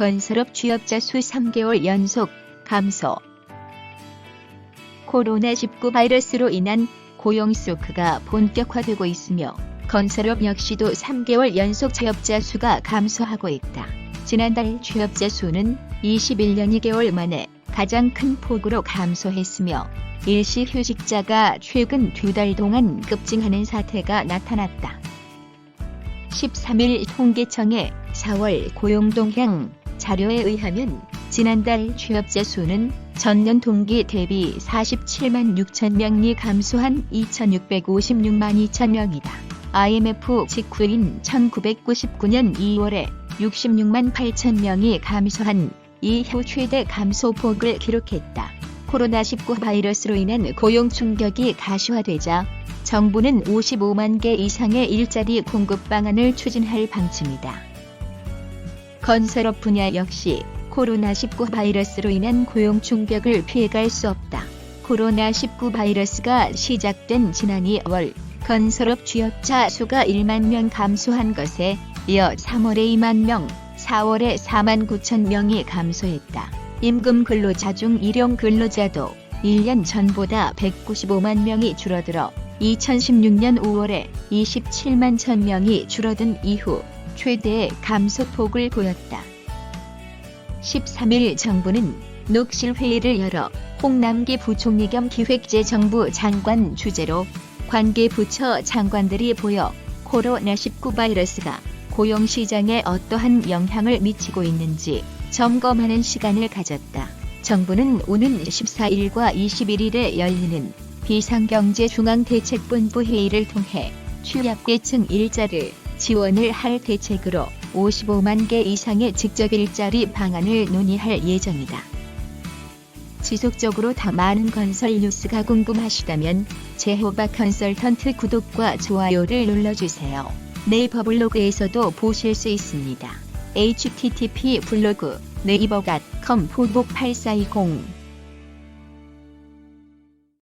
건설업 취업자 수 3개월 연속 감소. 코로나19 바이러스로 인한 고용 쇼크가 본격화되고 있으며 건설업 역시도 3개월 연속 취업자 수가 감소하고 있다. 지난달 취업자 수는 21년 2개월 만에 가장 큰 폭으로 감소했으며 일시 휴직자가 최근 두 달 동안 급증하는 사태가 나타났다. 13일 통계청의 4월 고용동향 자료에 의하면 지난달 취업자 수는 전년 동기 대비 47만 6천 명이 감소한 2,656만 2천 명이다. IMF 직후인 1999년 2월에 66만 8천 명이 감소한 이후 최대 감소폭을 기록했다. 코로나19 바이러스로 인한 고용 충격이 가시화되자 정부는 55만 개 이상의 일자리 공급 방안을 추진할 방침이다. 건설업 분야 역시 코로나19 바이러스로 인한 고용 충격을 피해갈 수 없다. 코로나19 바이러스가 시작된 지난 2월 건설업 취업자 수가 1만 명 감소한 것에 이어 3월에 2만 명, 4월에 4만 9천 명이 감소했다. 임금 근로자 중 일용 근로자도 1년 전보다 195만 명이 줄어들어 2016년 5월에 27만 천 명이 줄어든 이후 최대의 감소폭을 보였다. 13일 정부는 녹실 회의를 열어 홍남기 부총리 겸 기획재정부 장관 주재로 관계 부처 장관들이 보여 코로나19 바이러스가 고용 시장에 어떠한 영향을 미치고 있는지 점검하는 시간을 가졌다. 정부는 오는 14일과 21일에 열리는 비상경제중앙대책본부 회의를 통해 취약계층 일자를 지원을 할 대책으로 55만 개 이상의 직접 일자리 방안을 논의할 예정이다. 지속적으로 더 많은 건설 뉴스가 궁금하시다면 제호바 컨설턴트 구독과 좋아요를 눌러주세요. 네이버 블로그에서도 보실 수 있습니다. http 블로그 네이버.com 포복 8420